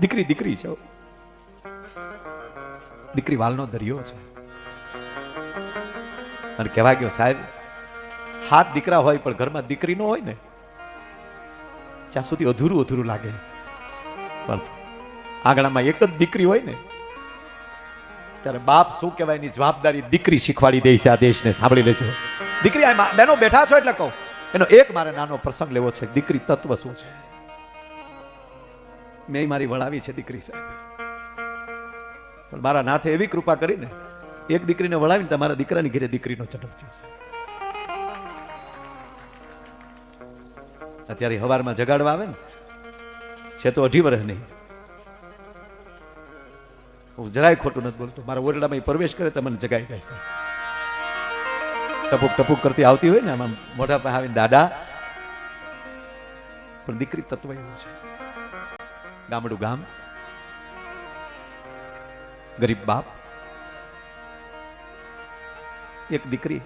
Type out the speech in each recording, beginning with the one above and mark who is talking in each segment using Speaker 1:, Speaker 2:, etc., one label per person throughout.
Speaker 1: દીકરી દીકરી છે દીકરી વાલનો દરિયો છે. અને કહેવા ગયો, સાહેબ, હાથ દીકરા હોય પણ ઘરમાં દીકરી ન હોય ને, ત્યાં સુધી અધૂરું અધૂરું લાગે. પણ આંગણામાં એક જ દીકરી હોય ને, ત્યારે બાપ શું કહેવાય એની જવાબદારી દીકરી શીખવાડી દે છે આ દેશને સાંભળી લેજો. દીકરી બેનો બેઠા છો એટલે કહું. એનો એક મારે નાનો પ્રસંગ લેવો છે. દીકરી તત્વ શું છે? મેં મારી વળાવી છે દીકરી સાહેબ. પણ મારા નાથે એવી કૃપા કરીને એક દીકરીને વળાવીને તમારા દીકરાની ઘરે દીકરીનો જન્મ થયો છે. અત્યારે હવારમાં જગાડવા આવે ને, છે તો અઢી વર્ષ નહીં. હું જરાય ખોટું નથી બોલતો. મારા ઓરડામાં પ્રવેશ કરે તો મને જગાઈ જાય છે ટપુક ટપુક કરતી આવતી હોય ને, આમાં મોઢા પાસે આવીને દાદા. પણ દીકરી તત્વ એવું છે. ગામડું ગામ. ગરીબ બાપ. એક દીકરી.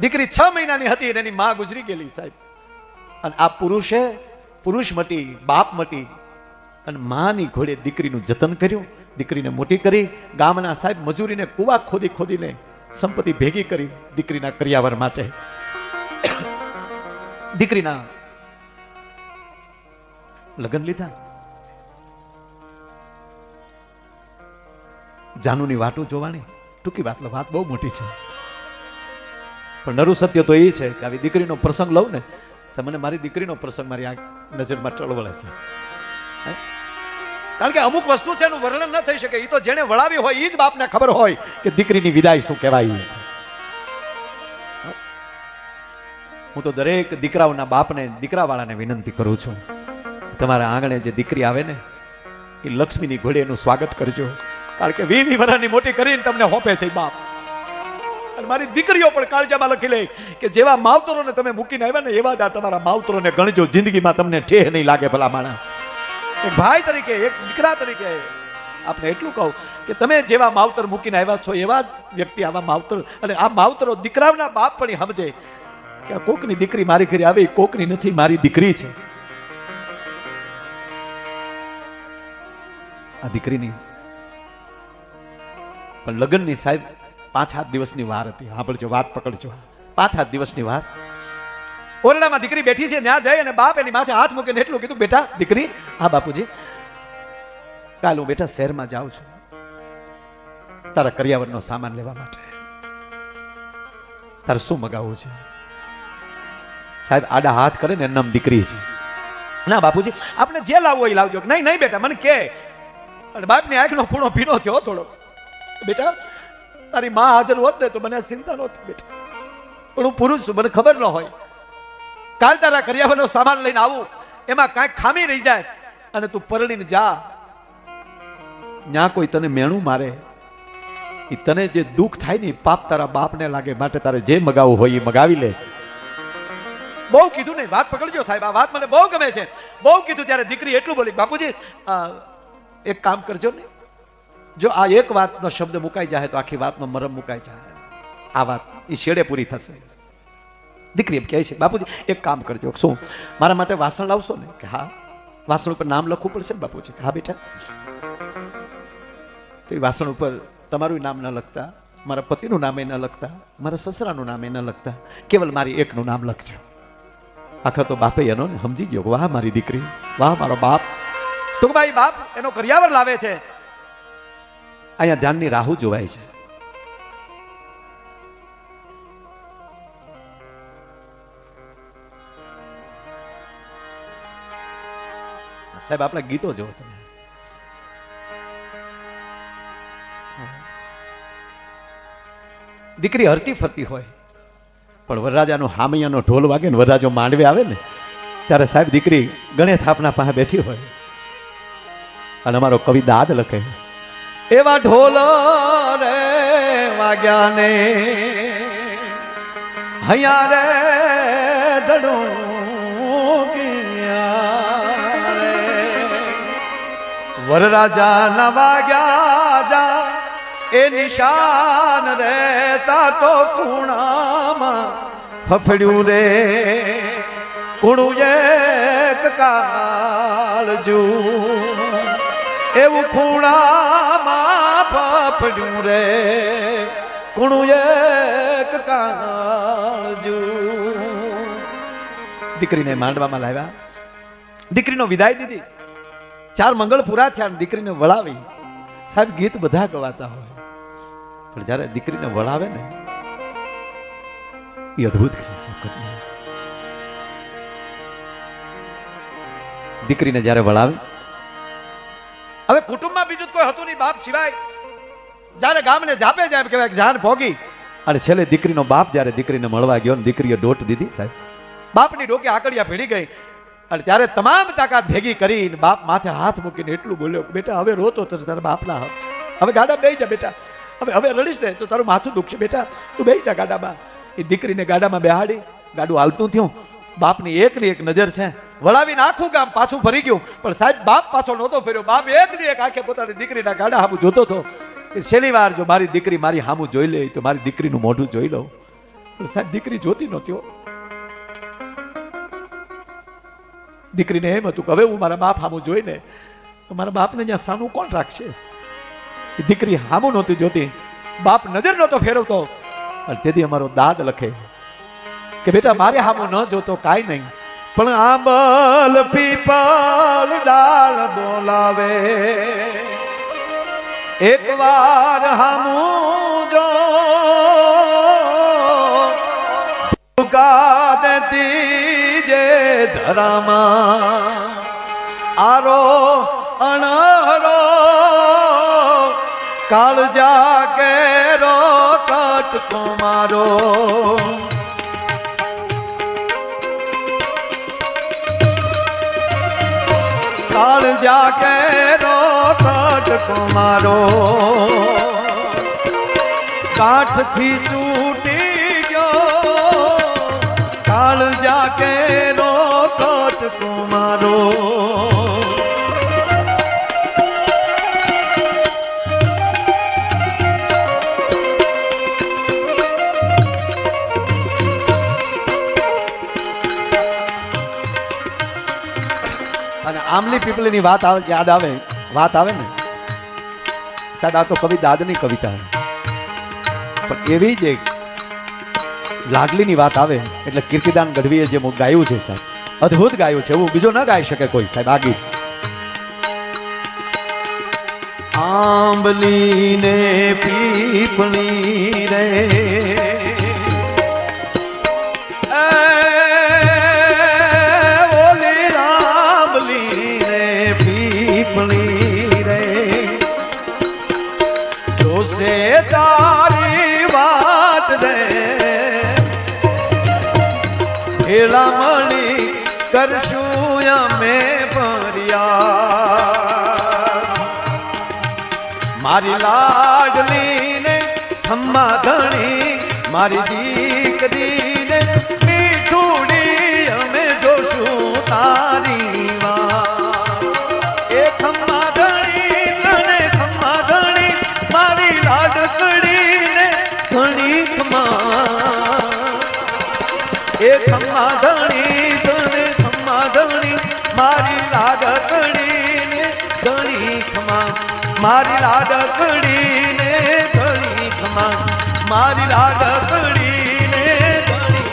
Speaker 1: દીકરી છ મહિનાની હતી અને એની માં ગુજરી ગયેલી સાહેબ. અને આ પુરુષે પુરુષ મટી, બાપ મટી અને માની ઘોડે દીકરીનું જતન કર્યું. દીકરીને મોટી કરી. ગામના સાહેબ મજૂરીને કુવા ખોદી ખોદીને સંપત્તિ ભેગી કરી દીકરીના કરિયાવર માટે. દીકરીના લગ્ન લીધા? જાનુની વાટો જોવાની? ટૂંકી વાત વાત બહુ મોટી છે. પણ નરુ સત્ય તો એ છે કે આવી દીકરીનો પ્રસંગ લઉં ને, તો મને મારી દીકરીનો પ્રસંગ મારી આ નજરમાં ટળવળે છે. કારણ કે અમુક વસ્તુ છે એનું વર્ણન ન થઈ શકે. એ તો જેને વળાવી હોય એ જ બાપને ખબર હોય કે દીકરીની વિદાય શું કહેવાય છે. હું તો દરેક દીકરાઓના બાપને, દીકરાવાળાને વિનંતી કરું છું. તમારા આંગણે જે દીકરી આવે ને, એ લક્ષ્મીની ઘોડે એનું સ્વાગત કરજો. કારણ કે વી વી વરાની મોટી કરીને તમને હોપે છે બાપ. અને મારી દીકરીઓ પણ કાળજામાં લખી લે કે જેવા માવતરોને તમે મૂકીને આવ્યા ને, એવા જ આ તમારા માવતરોને ગણજો, જિંદગીમાં તમને ઠેહ નહીં લાગે ભલા માણા એક ભાઈ તરીકે, એક દીકરા તરીકે આપણે એટલું કહું કે તમે જેવા માવતર મૂકીને આવ્યા છો, એવા વ્યક્તિ આવા માવતર. અને આ માવતરો દીકરાના બાપ પણ સમજે કે કોકની દીકરી મારી ઘરે આવી, કોકની નથી, મારી દીકરી છે. આ દીકરીની. પણ લગ્નની સાહેબ, પાંચ સાત દિવસની વાર હતી. સાંભળજો, વાત પકડજો. પાંચ સાત દિવસની વાર. ઓરડામાં દીકરી બેઠી છે, ત્યાં જઈ અને બાપ એની માથે હાથ મૂકીને એટલું કીધું, બેટા, દીકરી, હા બાપુજી, કાલ હું બેટા શહેરમાં જાઉં છું. તારા કર્યાવરનો સામાન લેવા માટે. તારે શું મગાવવું છે? સાહેબ, આડા હાથ કરે ને એમ દીકરી છે. ના બાપુજી આપણે જે લાવવો એ લાવજો. નહીં નહીં બેટા, મને કે અને બાપની આંખનો ખૂણો ભીનો થયો થોડો બેટા, તારી માં હાજર હોત ને તો મને ચિંતા નહોતી બેટા. પણ હું પુરુષ છું, મને ખબર ન હોય. કાલ તારા કર્યાવરનો સામાન લઈને આવું, એમાં કાંઈક ખામી રહી જાય અને તું પરણીને જા. ન્યા કોઈ તને મેણું મારે. એ તને જે દુઃખ થાય ને પાપ તારા બાપને લાગે, માટે તારે જે મગાવવું હોય એ મગાવી લે. બહુ કીધું ને, વાત પકડજો સાહેબ, આ વાત મને બહુ ગમે છે. બહુ કીધું ત્યારે દીકરી એટલું બોલી, બાપુજી એક કામ કરજો ને. જો આ એક વાતનો શબ્દ મુકાઈ જાય તો આખી વાતનો મરમ મુકાઈ જાય આ વાત એ શેડે પૂરી થશે. દીકરી એમ કહે છે, બાપુજી, એક કામ કરજો. શું? મારા માટે વાસણ લાવશો ને? કે, હા. વાસણ ઉપર નામ લખવું પડશે ને, બાપુજી? હા, બેટા. તો એ વાસણ ઉપર તમારું નામ ન લખતા, મારા પતિનું નામે ન લખતા, મારા સસરાનું નામે ન લખતા, કેવલ મારી એકનું નામ લખજો. આખા તો બાપે એનો સમજી ગયો વાહ, મારી દીકરી, વાહ, મારો બાપ. એ બાપ એનો કરિયાવર લાવે છે. અહીંયા જાનની રાહુ જોવાય છે. સાહેબ આપણા ગીતો જોવો તમે. દીકરી હરતી ફરતી હોય, પણ વરરાજાનો હામૈયાનો ઢોલ વાગે ને વરરાજો માંડવે આવે ને, ત્યારે સાહેબ દીકરી ગણે થાપના પાસે બેઠી હોય. અને અમારો કવિ દાદ લખે. એવા ઢોલ રે વાગ્યા ને હૈયા રે રે. વરરાજા ના વાગ્યા જા, એ નિશાન રહેતા તો ખૂણામાં ફફડ્યું રે. કુણું એક કાળજુ એવું ખૂણામાં ફફડ્યું રે. કુણું એક કાળજુ દીકરીને માંડવામાં લાવ્યા. દીકરીનો વિદાય દીધી. ચાર મંગળ પૂરા થયા દીકરીને વળાવી. સાહેબ, ગીત બધા ગવાતા હોય. પણ જ્યારે દીકરીને વળાવે ને, એ અદ્ભુત. દીકરીને જ્યારે વળાવે હવે કુટુંબમાં બીજું કોઈ હતું નહીં, બાપ સિવાય. જ્યારે ગામને જાપે જાય કહેવાય જાન ભોગી. અને છેલ્લે દીકરીનો બાપ જ્યારે દીકરીને મળવા ગયો ને દીકરીએ ડોટ દીધી સાહેબ. બાપની ડોકી આકડિયા ભીડી ગઈ. અને ત્યારે તમામ તાકાત ભેગી કરીને બાપ માથે હાથ મૂકીને એટલું બોલ્યો, બેટા, હવે રોતો તો તારા બાપના હાથ હવે ગાડા બે જા બેટા. હવે હવે રડીશ ને તો તારું માથું દુખશે બેટા. તું બે જા ગાડામાં. એ દીકરીને ગાડામાં બેહાડી, ગાડું હાલતું થયું. બાપની એકની એક નજર છે. વળાવીને આખું ગામ પાછું ફરી ગયું. પણ સાહેબ, બાપ પાછો નહોતો ફેર્યો. બાપ એકની એક આંખે પોતાની દીકરીના ગાડા હામું જોતો હતો. કે છેલ્લી વાર જો મારી દીકરી મારી હામું જોઈ લે, તો મારી દીકરીનું મોઢું જોઈ લઉં. પણ સાહેબ, દીકરી જોતી નહોતી દીકરીને એમ હતું કે હવે હું મારા બાપ હામું જોઈને, તો મારા બાપને જ્યાં સાનું કોણ રાખશે? દીકરી હામું નહોતી જોતી. બાપ નજર નહોતો ફેરવતો. અને તેથી અમારો દાદ લખે. કે બેટા, મારે હામું ન જોતો કાંઈ નહીં. પણ આંબલ પીપળ ડાળ બોલાવે. એક વાર હામું જો ભૂકા જે ધરામાં, આરો અણરો કાળજા કેરો કટકો મારો. કાળજા કેરો કટકો મારો કાઠથી ચૂટી ગયો. કાળજા કેરો કટકો મારો આમલી પીપળીની વાત આવે, યાદ આવે? વાત આવે ને? સાહેબ, આ તો કવિ, દાદની કવિતા પણ એવી જ એક લાડલીની વાત આવે, એટલે કીર્તિદાન ગઢવીએ જે ગાયું છે, સાહેબ, અદ્ભુત ગાયું છે, એવું બીજું ન ગાઈ શકે કોઈ, સાહેબ, આ ગીત. આંબલી ને પીપળી રે જોશે તારી વાત રે ભેળા મળી કરશું અમે ફરિયાદ મારી લાડલીને ખમ્મા ધણી મારી દીકરીને મીઠુડી અમે જોશું તારી વાત ખમ્મા ધણી ધણી મારી લાડકડીને ઘણી ખમા મારી લાડકડીને ઘણી ખમા મારી લાડકડીને ઘણી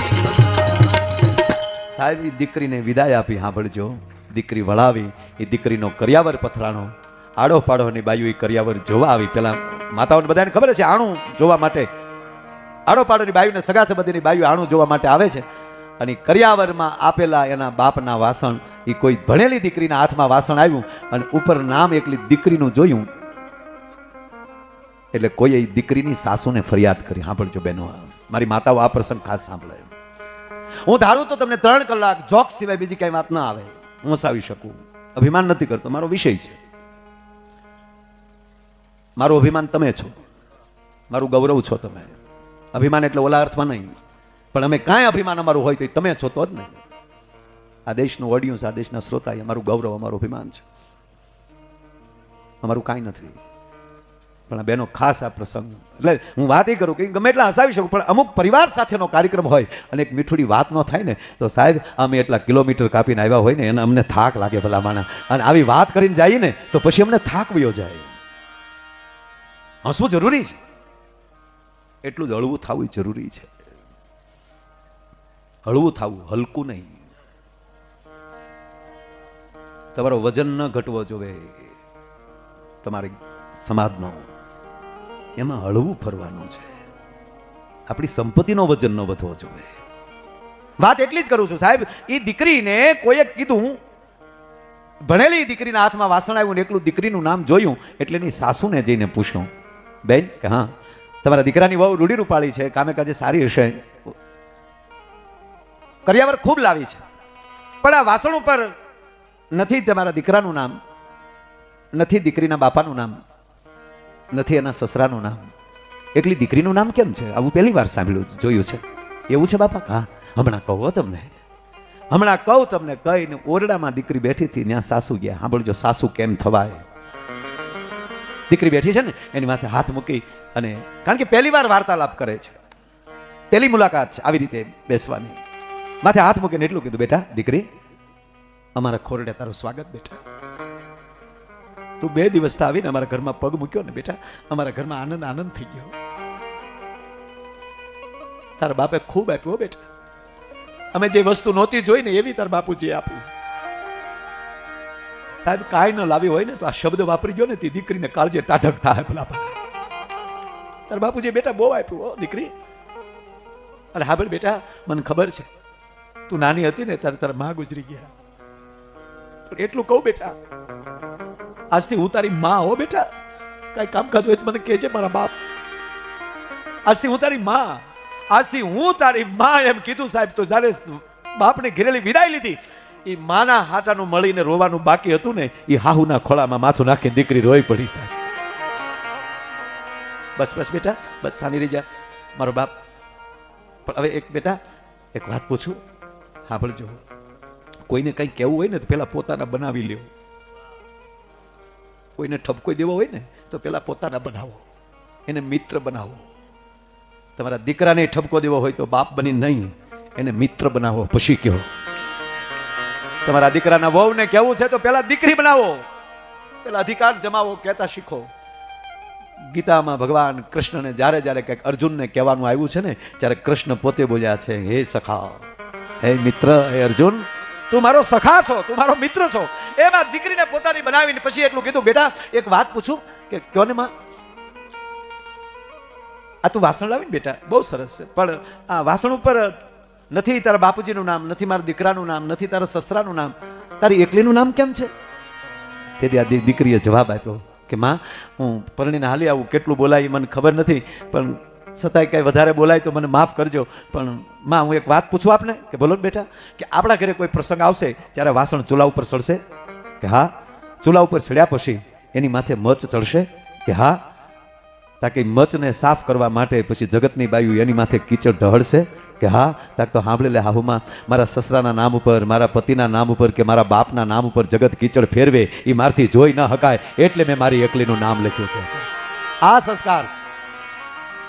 Speaker 1: સાહેબ દીકરીને વિદાય આપી, સાંભળજો. દીકરી વળાવી એ દીકરીનો કરિયાવર પથરાણો. આડો પાડોની બાયુ એ કરિયાવર જોવા આવી. પેલા માતાઓને બધાને ખબર છે, આણું જોવા માટે. આડો પાડોની બાયુને સગા સંબંધીની બાયુ આણું જોવા માટે આવે છે. અને કરિયાવરમાં આપેલા એના બાપના વાસણ એ કોઈ ભણેલી દીકરીના હાથમાં વાસણ આવ્યું અને ઉપર નામ એકલી દીકરીનું જોયું. એટલે કોઈએ દીકરીની સાસુને ફરિયાદ કરી, સાંભળજો બેનો, મારી માતાઓ આ પ્રસંગ ખાસ સાંભળે. હું ધારું તો તમને ત્રણ કલાક જોક સિવાય બીજી કઈ વાત ના આવે. હું હસાવી શકું. અભિમાન નથી કરતો, મારો વિષય છે. મારું અભિમાન તમે છો. મારું ગૌરવ છો તમે. અભિમાન એટલે ઓલા અર્થમાં નહીં. પણ અમે કાંઈ અભિમાન અમારું હોય તો તમે છો તો જ નહીં. આ દેશનું ઓડિયન્સ આ દેશના શ્રોતા એ અમારું ગૌરવ, અમારું અભિમાન છે. અમારું કાંઈ નથી. પણ બેનો ખાસ આ પ્રસંગ. એટલે હું વાત એ કરું કે ગમે એટલા હસાવી શકું, પણ અમુક પરિવાર સાથેનો કાર્યક્રમ હોય અને એક મીઠુડી વાત ન થાય ને, તો સાહેબ, અમે એટલા કિલોમીટર કાપીને આવ્યા હોય ને, એને અમને થાક લાગે ભલા માણા અને આવી વાત કરીને જઈએ ને, તો પછી અમને થાક વયો જાય. હસવું જરૂરી છે. એટલું જ હળવું થવું જરૂરી છે. હળવું થવું, હલકું નહીં. તમારો વજન ન ઘટવો જોવે, તમારી સમાજનો એમાં હળવું ફરવાનું છે. આપણી સંપત્તિનો વજન ન વધવો જોવે. વાત એટલી જ કરું છું, સાહેબ. એ દીકરીને કોઈએ કીધું ભણેલી દીકરીના હાથમાં વાસણ આવ્યું ને એકલું દીકરીનું નામ જોયું, એટલે એની સાસુને જઈને પૂછ્યું, બેન, કે હા, તમારા દીકરાની બહુ રૂડી રૂપાળી છે, કામે કાજે સારી હશે. કરિયાવર ખૂબ લાવી છે. પણ આ વાસણ ઉપર નથી તમારા દીકરાનું નામ, નથી દીકરીના બાપાનું નામ, નથી એના સસરાનું નામ. એકલી દીકરીનું નામ કેમ છે? આવું પહેલી વાર સાંભળ્યું, જોયું છે. એવું છે બાપા? હા, હમણાં કહો તમને. હમણાં કહું તમને, કહીને ઓરડામાં દીકરી બેઠી હતી, ત્યાં સાસુ ગયા. સાંભળજો, સાસુ કેમ થવાય? દીકરી બેઠી છે ને, એની માથે હાથ મૂકી અને કારણ કે પહેલી વાર વાર્તાલાપ કરે છે. પહેલી મુલાકાત છે, આવી રીતે બેસવાની. માથે હાથ મૂકીને એટલું કીધું, બેટા, દીકરી, અમારા ખોરડે તારું સ્વાગત, બેટા. તું બે દિવસ આવીને અમારા ઘરમાં પગ મૂક્યો ને, બેટા. અમારા ઘરમાં આનંદ આનંદ થઈ ગયો. તારા બાપે ખૂબ આપ્યો બેટા. અમે જે વસ્તુ નહોતી જોઈ ને એવી તારા બાપુજી આપ્યું સાહેબ, કાંઈ ન લાવી હોય ને તો આ શબ્દ વાપરી ગયો ને, તે દીકરીને કાળજે ટાઢક થાય પેલા તારા બાપુજી બેટા બહુ આપ્યું દીકરી. અરે હા બેટા, મને ખબર છે તું નાની હતી ને ત્યારે તારા માં ગુજરી ગયા. એટલું કહું બેટા, આજથી હું તારી માં હો બેટા. કઈ કામકાજ હોય તો મને કહેજે મારા બાપ. આજથી હું તારી માં, આજથી હું તારી માં એમ કીધું સાહેબ, તો જ્યારે બાપને ઘેરેલી વિદાય લીધી એ માના હાટાનું મળીને રોવાનું બાકી હતું ને એ હાહુના ખોળામાં માથું નાખી દીકરી રોઈ પડી સાહેબ. બસ બસ બેટા, બસ સાની રહી જા મારો બાપ. પણ હવે એક બેટા, એક વાત પૂછું. સાંભળજો કોઈને કંઈ કહેવું હોય ને તો પહેલાં પોતાના બનાવી લ્યો. કોઈને ઠપકો દેવો હોય ને તો પહેલાં પોતાના બનાવો. એને મિત્ર બનાવો. તમારા દીકરાને ઠપકો દેવો હોય તો બાપ બની નહીં, એને મિત્ર બનાવો. પછી કહો. તમારા દીકરાના વહુને કહેવું છે તો પહેલા દીકરી બનાવો. પેલા અધિકાર જમાવો, કહેતા શીખો. ગીતામાં ભગવાન કૃષ્ણને જ્યારે જ્યારે કંઈક અર્જુનને કહેવાનું આવ્યું છે ને, ત્યારે કૃષ્ણ પોતે બોલ્યા છે, હે સખા હે મિત્ર હે અર્જુન? તું મારો સખા છો તું મારો મિત્ર છો. એમાં દીકરીને પોતાની બનાવીને પછી એટલું કીધું બેટા એક વાત પૂછું કે કયો ને માં? આ તું વાસણ લાવીને બેટા બહુ સરસ છે. પણ આ વાસણ ઉપર નથી તારા બાપુજીનું નામ નથી મારા દીકરાનું નામ નથી તારા સસરાનું નામ. તારી એકલીનું નામ કેમ છે? તેથી આ દીકરીએ જવાબ આપ્યો કે માં હું પરણીને હાલી આવું કેટલું બોલાય મને ખબર નથી પણ છતાંય કાંઈ વધારે બોલાય તો મને માફ કરજો. પણ માં, હું એક વાત પૂછું આપને? કે બોલો બેટા, કે આપણા ઘરે કોઈ પ્રસંગ આવશે ત્યારે વાસણ ચૂલા ઉપર ચડશે કે હા? ચૂલા ઉપર ચડ્યા પછી એની માથે મચ ચડશે? કે હા? તાકે મચને સાફ કરવા માટે પછી જગતની બાયુ એની માથે કીચડ ઢળશે કે હા? તાક તો સાંભળેલે હાહુમાં, મારા સસરાના નામ ઉપર, મારા પતિના નામ ઉપર કે મારા બાપના નામ ઉપર જગત કીચડ ફેરવે એ મારથી જોઈ ન હકાય, એટલે મેં મારી એકલીનું નામ લખ્યું છે. આ સંસ્કાર.